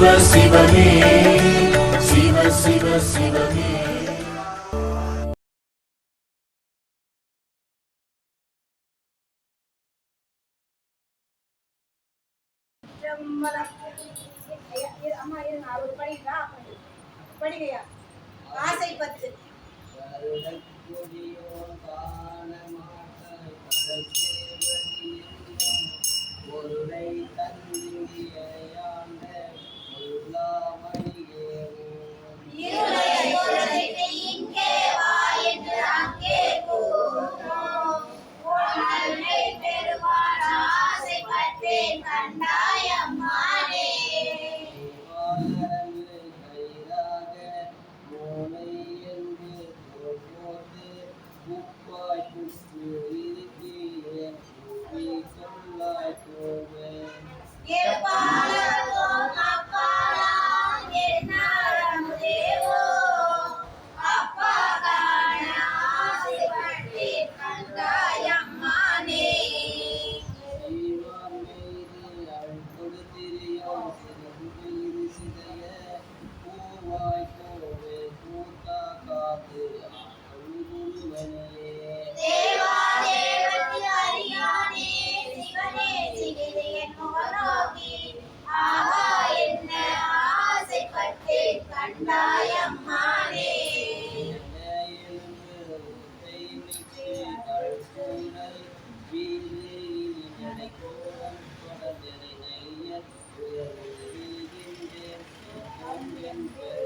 சிவ சிவமே. சிவ சிவ சிவமே. படிக்கையா ஆசை பத்து. 我一点点都看不见。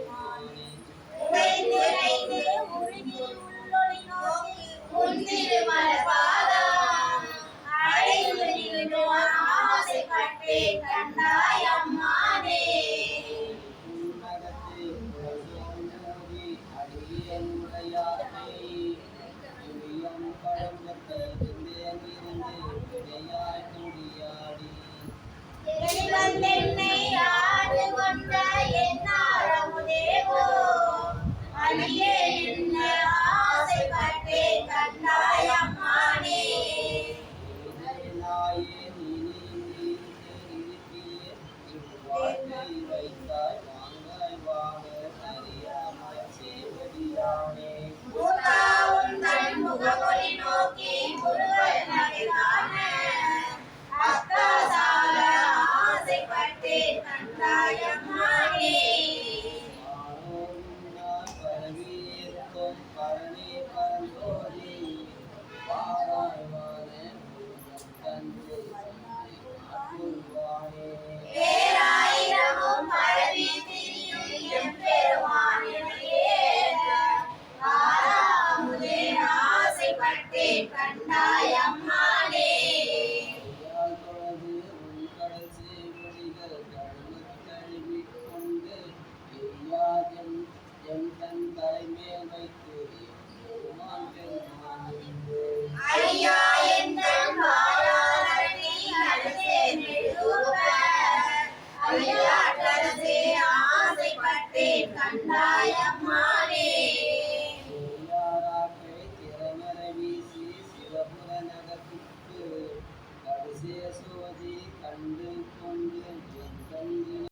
and then and then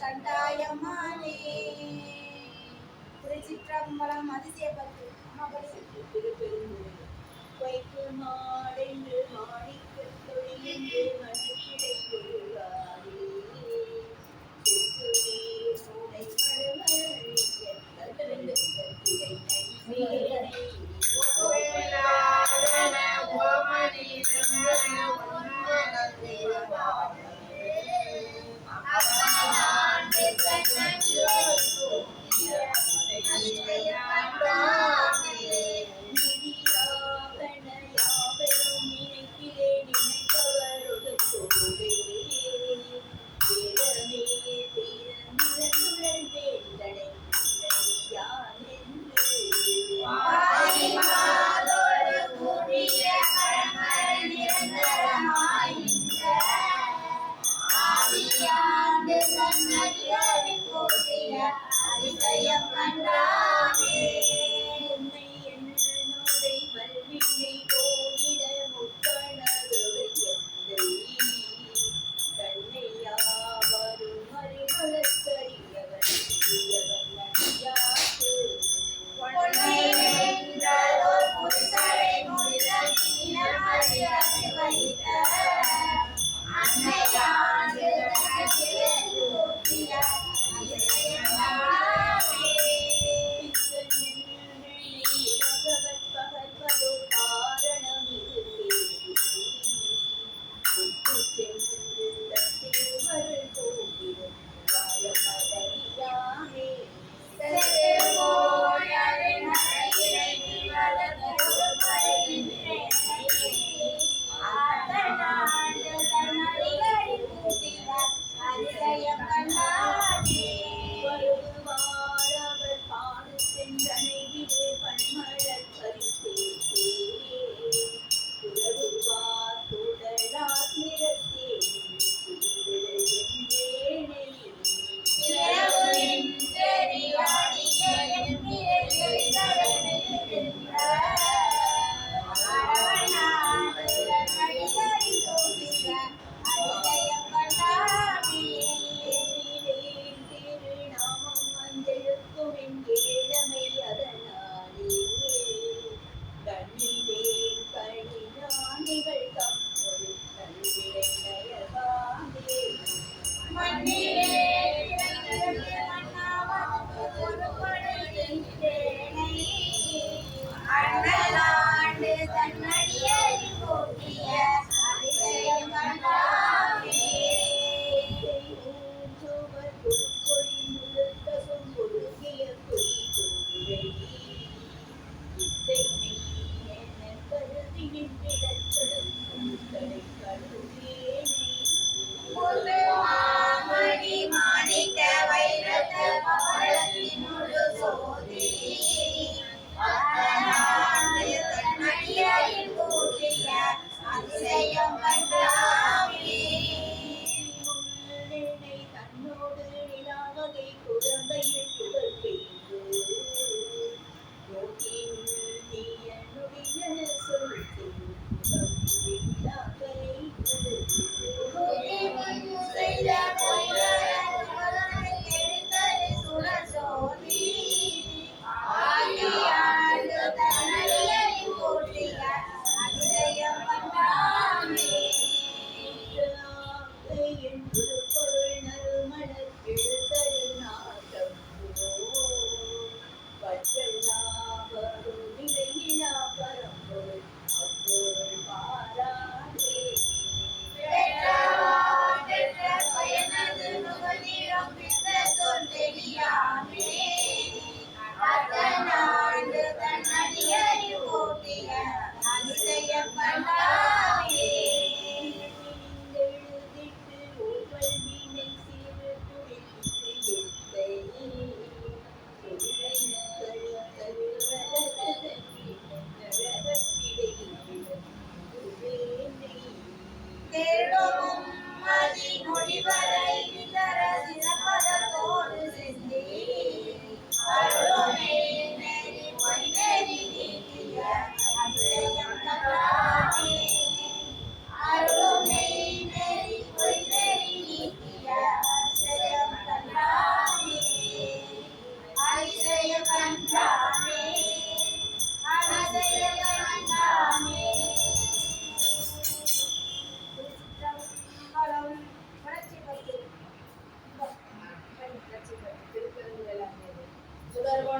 கண்டாயமானே திருச்சிற்றம்பலம் அதிசயப்பத்து அம்மா படிச்சு திருப்பெருங்குடி கொய்க்கு மாடென்று மாணிக்கு தொழில் என்று மனித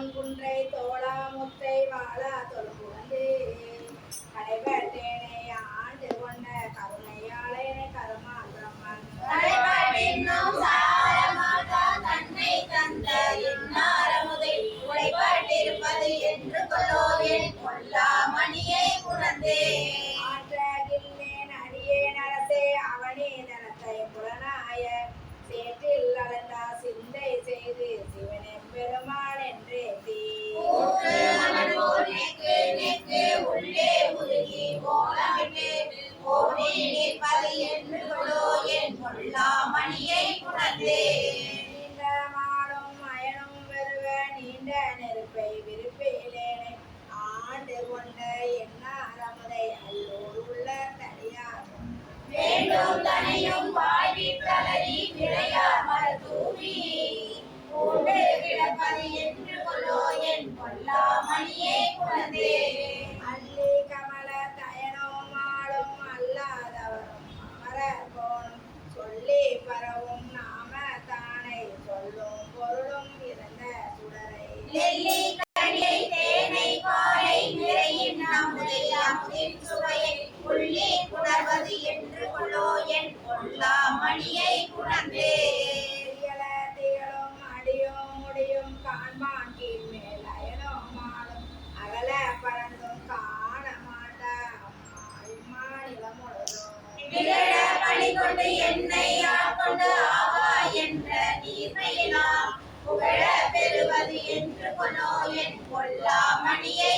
சுடர்கொன் குன்றை தோளா முத்தை மாலா தொல்புகந்தே கடைபட்டேனை वंदे தேனை பாலை நிறையின் சுவையை உள்ளே புணர்வது என்று கொள்ளோ என் மணியை புணர்ந்தே. தேடும் அடியும் முடியும் காண்பான் அகல பறந்தும் காண மாட்டா கொண்டு என்னை ஆ கொண்டு ஆவா என்ற நீர்மையிலா என்பது என்று கொலோ என் கொல்லா மணியை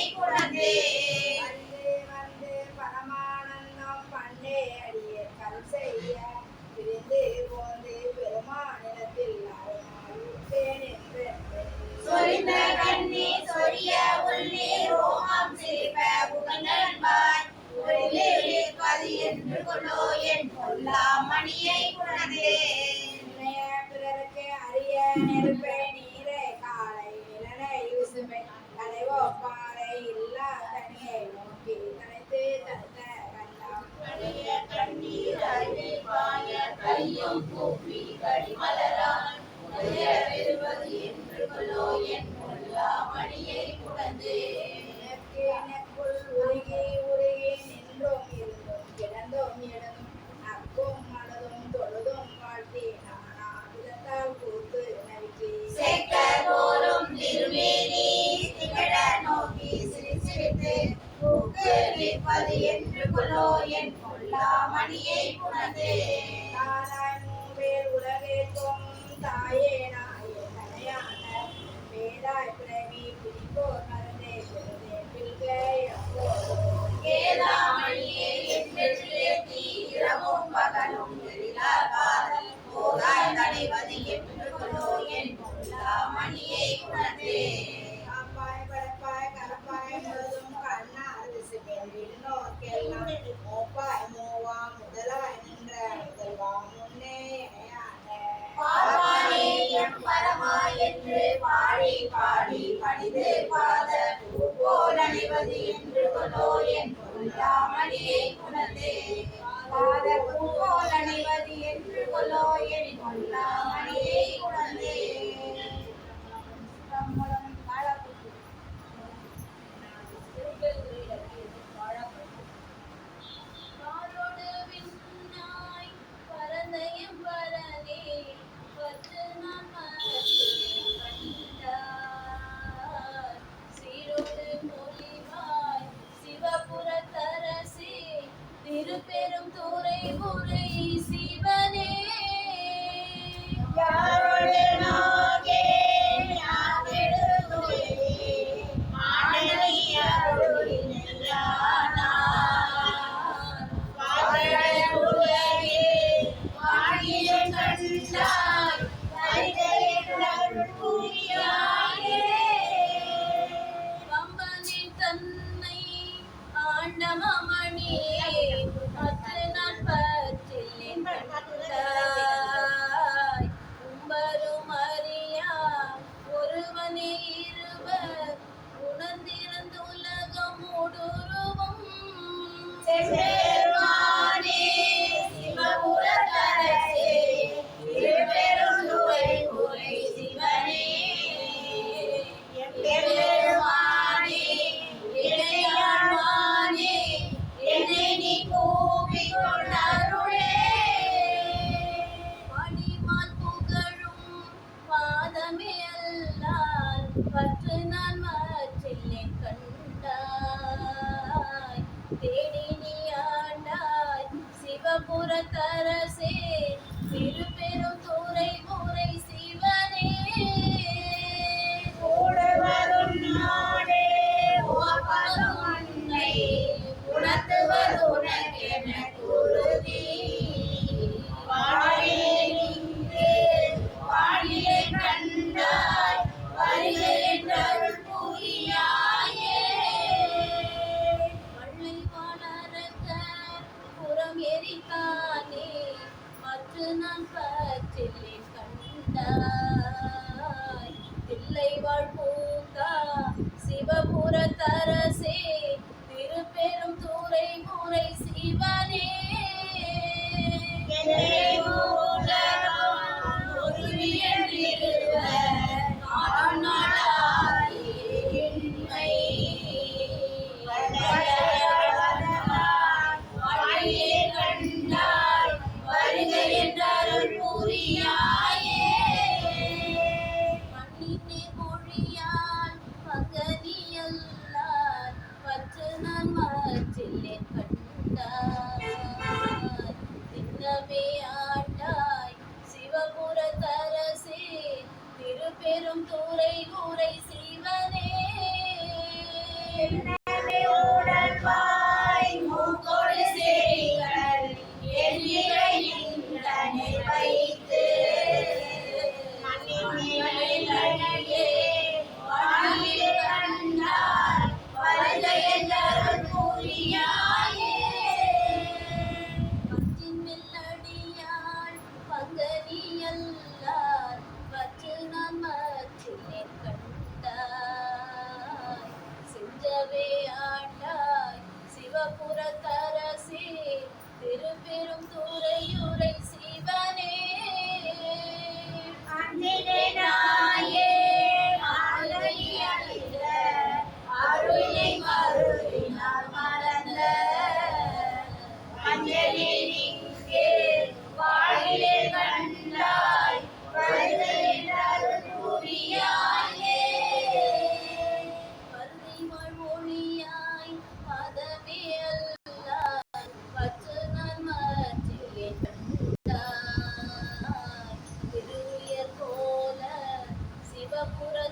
locura,